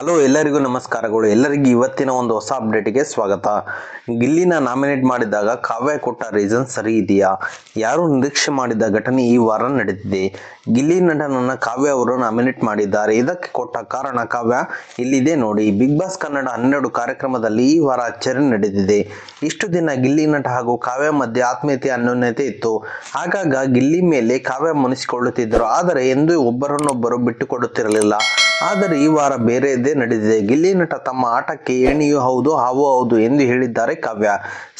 Hello ಎಲ್ಲರಿಗೂ ನಮಸ್ಕಾರಗಳು. ಎಲ್ಲರಿಗೂ ಇವತ್ತಿನ ಒಂದು ಹೊಸ ಅಪ್ಡೇಟ್ಗೆ ಸ್ವಾಗತ. ಗಿಲ್ಲಿನ ನಾಮಿನೇಟ್ ಮಾಡಿದಾಗ ಕಾವ್ಯ ಕೊಟ್ಟ ರೀಸನ್ ಸರಿ ಇದೆಯಾ? ಯಾರು ನಿರೀಕ್ಷೆ ಮಾಡಿದ ಘಟನೆ ಈ ವಾರ ನಡೆದಿದೆ? ಗಿಲ್ಲಿ ನಟನನ್ನು ಕಾವ್ಯ ಅವರು ನಾಮಿನೇಟ್ ಮಾಡಿದ್ದಾರೆ. ಇದಕ್ಕೆ ಕೊಟ್ಟ ಕಾರಣ ಕಾವ್ಯ ಇಲ್ಲಿದೆ ನೋಡಿ. ಬಿಗ್ ಬಾಸ್ ಕನ್ನಡ ಹನ್ನೆರಡು ಕಾರ್ಯಕ್ರಮದಲ್ಲಿ ಈ ವಾರ ಅಚ್ಚರಿ ನಡೆದಿದೆ. ಇಷ್ಟು ದಿನ ಗಿಲ್ಲಿ ನಟ ಹಾಗೂ ಕಾವ್ಯ ಮಧ್ಯೆ ಆತ್ಮೀಯತೆ, ಅನ್ಯೋನ್ಯತೆ ಇತ್ತು. ಆಗಾಗ ಗಿಲ್ಲಿ ಮೇಲೆ ಕಾವ್ಯ ಮುನಿಸಿಕೊಳ್ಳುತ್ತಿದ್ದರು. ಆದರೆ ಎಂದೂ ಒಬ್ಬರನ್ನೊಬ್ಬರು ಬಿಟ್ಟುಕೊಡುತ್ತಿರಲಿಲ್ಲ. ಆದರೆ ಈ ವಾರ ಬೇರೆಯದೇ ನಡೆದಿದೆ. ಗಿಲ್ಲಿ ನಟ ತಮ್ಮ ಆಟಕ್ಕೆ ಏಣಿಯೂ ಹೌದು ಹಾವು ಹೌದು ಎಂದು ಹೇಳಿದ್ದಾರೆ ಕಾವ್ಯ.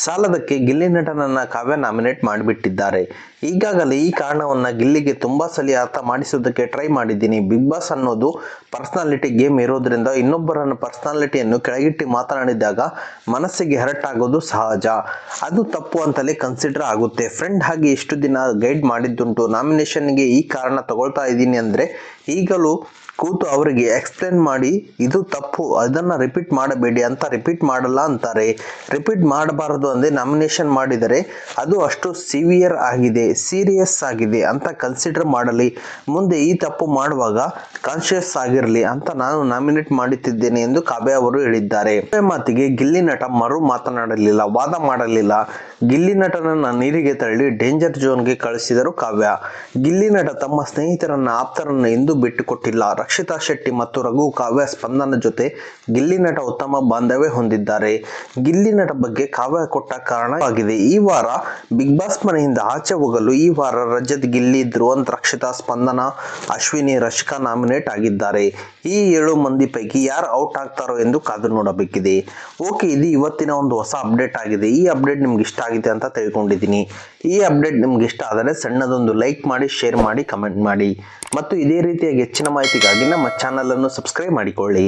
ಸಾಲದಕ್ಕೆ ಗಿಲ್ಲಿ ನಟನನ್ನ ಕಾವ್ಯ ನಾಮಿನೇಟ್ ಮಾಡಿಬಿಟ್ಟಿದ್ದಾರೆ. ಈಗಾಗಲೇ ಈ ಕಾರಣವನ್ನ ಗಿಲ್ಲಿಗೆ ತುಂಬಾ ಸಲ ಅರ್ಥ ಮಾಡಿಸೋದಕ್ಕೆ ಟ್ರೈ ಮಾಡಿದ್ದೀನಿ. ಬಿಗ್ ಬಾಸ್ ಅನ್ನೋದು ಪರ್ಸನಾಲಿಟಿ ಗೇಮ್ ಇರೋದ್ರಿಂದ ಇನ್ನೊಬ್ಬರನ್ನ ಪರ್ಸನಾಲಿಟಿಯನ್ನು ಕೆಳಗಿಟ್ಟು ಮಾತನಾಡಿದಾಗ ಮನಸ್ಸಿಗೆ ಹರ್ಟ್ ಆಗೋದು ಸಹಜ. ಅದು ತಪ್ಪು ಅಂತಲೇ ಕನ್ಸಿಡರ್ ಆಗುತ್ತೆ. ಫ್ರೆಂಡ್ ಹಾಗೆ ಇಷ್ಟು ದಿನ ಗೈಡ್ ಮಾಡಿದ್ದುಂಟು. ನಾಮಿನೇಷನ್ಗೆ ಈ ಕಾರಣ ತಗೊಳ್ತಾ ಇದ್ದೀನಿ ಅಂದ್ರೆ ಈಗಲೂ ಕೂತು ಅವರಿಗೆ ಎಕ್ಸ್ಪ್ಲೇನ್ ಮಾಡಿ, ಇದು ತಪ್ಪು, ಅದನ್ನು ರಿಪೀಟ್ ಮಾಡಬೇಡಿ ಅಂತ ರಿಪೀಟ್ ಮಾಡಲ್ಲ ಅಂತಾರೆ. ರಿಪೀಟ್ ಮಾಡಬಾರದು ಅಂದರೆ ನಾಮಿನೇಷನ್ ಮಾಡಿದರೆ ಅದು ಅಷ್ಟು ಸಿವಿಯರ್ ಆಗಿದೆ ಸೀರಿಯಸ್ ಆಗಿದೆ ಅಂತ ಕನ್ಸಿಡರ್ ಮಾಡಲಿ. ಮುಂದೆ ಈ ತಪ್ಪು ಮಾಡುವಾಗ ಕಾನ್ಶಿಯಸ್ ಆಗಿರಲಿ ಅಂತ ನಾನು ನಾಮಿನೇಟ್ ಮಾಡುತ್ತಿದ್ದೇನೆ ಎಂದು ಕಾವ್ಯ ಅವರು ಹೇಳಿದ್ದಾರೆ. ಮಾತಿಗೆ ಗಿಲ್ಲಿ ನಟ ಮರು ಮಾತನಾಡಲಿಲ್ಲ, ವಾದ ಮಾಡಲಿಲ್ಲ. ಗಿಲ್ಲಿ ನಟನನ್ನ ನೀರಿಗೆ ತಳ್ಳಿ ಡೇಂಜರ್ ಝೋನ್ಗೆ ಕಳಿಸಿದರು ಕಾವ್ಯ. ಗಿಲ್ಲಿ ನಟ ತಮ್ಮ ಸ್ನೇಹಿತರನ್ನ, ಆಪ್ತರನ್ನ ಎಂದೂ ಬಿಟ್ಟುಕೊಟ್ಟಿಲ್ಲ. ರಕ್ಷಿತಾ ಮತ್ತು ರಘು ಕಾವ್ಯ ಸ್ಪಂದನ ಜೊತೆ ಗಿಲ್ಲಿ ನಟ ಉತ್ತಮ ಬಾಂಧವ್ಯ ಹೊಂದಿದ್ದಾರೆ. ಗಿಲ್ಲಿ ನಟ ಬಗ್ಗೆ ಕಾವ್ಯ ಕೊಟ್ಟ ಕಾರಣವಾಗಿದೆ ಈ ವಾರ ಬಿಗ್ ಬಾಸ್ ಮನೆಯಿಂದ ಆಚೆ ಹೋಗಲು ಈ ವಾರ ರಜತ್, ಗಿಲ್ಲಿ, ಧ್ರುವಂತ್, ರಕ್ಷಿತಾ, ಸ್ಪಂದನ, ಅಶ್ವಿನಿ, ರಶ್ಕಾ ನಾಮಿನೇಟ್ ಆಗಿದ್ದಾರೆ. ಈ ಏಳು ಮಂದಿ ಪೈಕಿ ಯಾರು ಔಟ್ ಆಗ್ತಾರೋ ಎಂದು ಕಾದು ನೋಡಬೇಕಿದೆ. ಓಕೆ, ಇದು ಇವತ್ತಿನ ಒಂದು ಹೊಸ ಅಪ್ಡೇಟ್ ಆಗಿದೆ. ಈ ಅಪ್ಡೇಟ್ ನಿಮ್ಗೆ ಇಷ್ಟ ಆಗಿದೆ ಅಂತ ತಿಳ್ಕೊಂಡಿದ್ದೀನಿ. ಈ ಅಪ್ಡೇಟ್ ನಿಮ್ಗೆ ಇಷ್ಟ ಆದರೆ ಸಣ್ಣದೊಂದು ಲೈಕ್ ಮಾಡಿ, ಶೇರ್ ಮಾಡಿ, ಕಮೆಂಟ್ ಮಾಡಿ. ಮತ್ತು ಇದೇ ರೀತಿಯಾಗಿ ಹೆಚ್ಚಿನ ಮಾಹಿತಿಗಾಗಿ ನಮ್ಮ ಚಾನಲನ್ನು ಸಬ್ಸ್ಕ್ರೈಬ್ ಮಾಡಿಕೊಳ್ಳಿ.